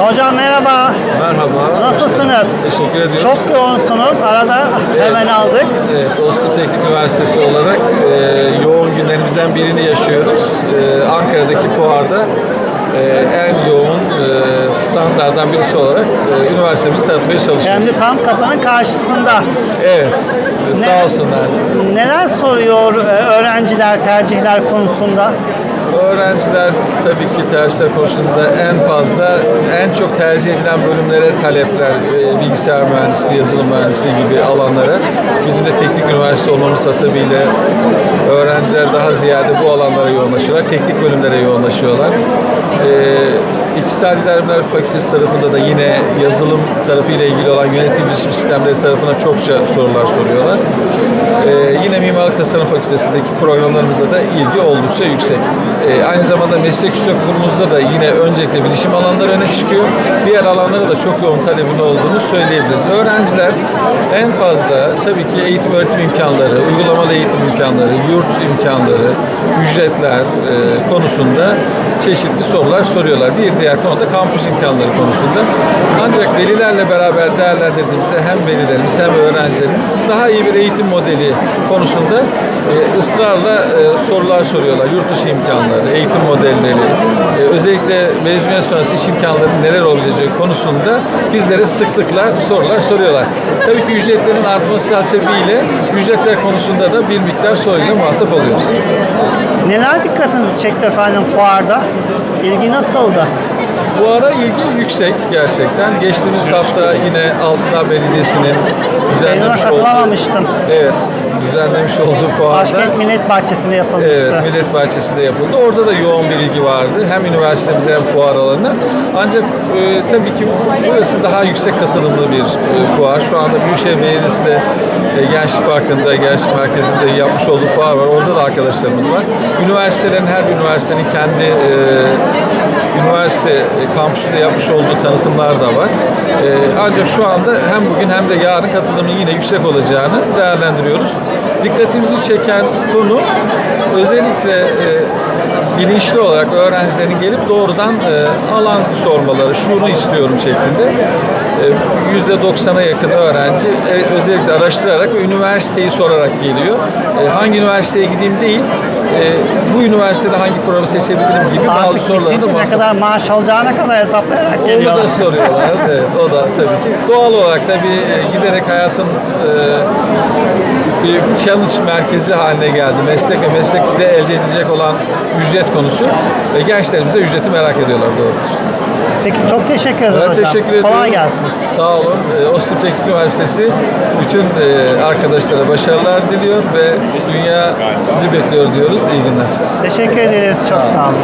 Hocam merhaba. Merhaba. Nasılsınız? Teşekkür ediyoruz. Çok yoğunsunuz. Arada hemen aldık. Evet, Oslo Teknik Üniversitesi olarak e, yoğun günlerimizden birini yaşıyoruz. E, Ankara'daki fuarda e, en yoğun e, standlardan birisi olarak e, üniversitemizi tanıtmaya Hem çalışıyoruz. de tam kapının karşısında. Evet, e, sağ olsunlar. Neler soruyor e, öğrenciler tercihler konusunda? Öğrenciler tabii ki tercihler konusunda en fazla, çok tercih edilen bölümlere talepler, e, bilgisayar mühendisliği, yazılım mühendisliği gibi alanlara. Bizim de teknik üniversite olmamız hasebiyle öğrenciler daha ziyade bu alanlara yoğunlaşıyorlar, teknik bölümlere yoğunlaşıyorlar. E, İktisadi Bilimler Fakültesi tarafında da yine yazılım tarafıyla ilgili olan yönetim bilişim sistemleri tarafına çokça sorular soruyorlar. Ee, yine Mimarlık Tasarım Fakültesindeki programlarımıza da ilgi oldukça yüksek. Ee, aynı zamanda meslek yüksek okulumuzda da yine öncelikle bilişim alanları öne çıkıyor. Diğer alanlara da çok yoğun talebin olduğunu söyleyebiliriz. Öğrenciler en fazla tabii ki eğitim öğretim imkanları, uygulamalı eğitim imkanları, yurt imkanları, ücretler e, konusunda çeşitli sorular soruyorlar. Bir diğer konu da kampüs imkanları konusunda. Ancak velilerle beraber değerlendirdiğimizde hem velilerimiz hem öğrencilerimiz daha iyi bir eğitim modeli konusunda e, ısrarla e, sorular soruyorlar. Yurt dışı imkanları, eğitim modelleri, e, özellikle mezuniyet sonrası iş imkanları neler olabileceği konusunda bizlere sıklıkla sorular soruyorlar. Tabii ki ücretlerin artması hasebiyle ücretler konusunda da bir miktar soruyla muhatap oluyoruz. Neler dikkatinizi çekti efendim fuarda? İlgi nasıldı? Bu ara ilgi yüksek gerçekten. Geçtiğimiz hafta yine Altındağ Belediyesi'nin düzenlemiş olduğu, katılamamıştım. evet, düzenlemiş olduğu fuarda Başkent Millet Bahçesi'nde yapılmıştı. Evet, Millet Bahçesi'nde yapıldı. Orada da yoğun bir ilgi vardı. Hem üniversitemize hem fuar alanına. Ancak e, tabii ki burası daha yüksek katılımlı bir e, fuar. Şu anda Büyükşehir Belediyesi de e, Gençlik Parkı'nda, Gençlik Merkezi'nde yapmış olduğu fuar var. Orada da arkadaşlarımız var. Üniversitelerin, her bir üniversitenin kendi e, üniversite e, kampüsünde yapmış olduğu tanıtımlar da var. E, ancak şu anda hem bugün hem de yarın katılımın yine yüksek olacağını değerlendiriyoruz. Dikkatimizi çeken konu özellikle e, bilinçli olarak öğrencilerin gelip doğrudan e, alan sormaları, şunu istiyorum şeklinde. E, %90'a yakın öğrenci e, özellikle araştırarak ve üniversiteyi sorarak geliyor. E, hangi üniversiteye gideyim değil, e, bu üniversitede hangi programı seçebilirim gibi bazı Artık soruları da bitince ne kadar maaş alacağına kadar hesaplayarak onu geliyorlar. da soruyorlar. evet, o da tabii ki. Doğal olarak tabii e, giderek hayatın e, bir challenge merkezi haline geldi. Meslek ve meslekte elde edilecek olan ücret konusu. Ve gençlerimiz de ücreti merak ediyorlar doğrudur. Peki çok teşekkür ederiz Ben hocam. teşekkür ediyorum. Kolay gelsin. Sağ olun. E, Ostim Teknik Üniversitesi bütün e, arkadaşlara başarılar diliyor ve dünya sizi bekliyor diyoruz. İyi günler. Teşekkür ederiz. Çok sağ olun.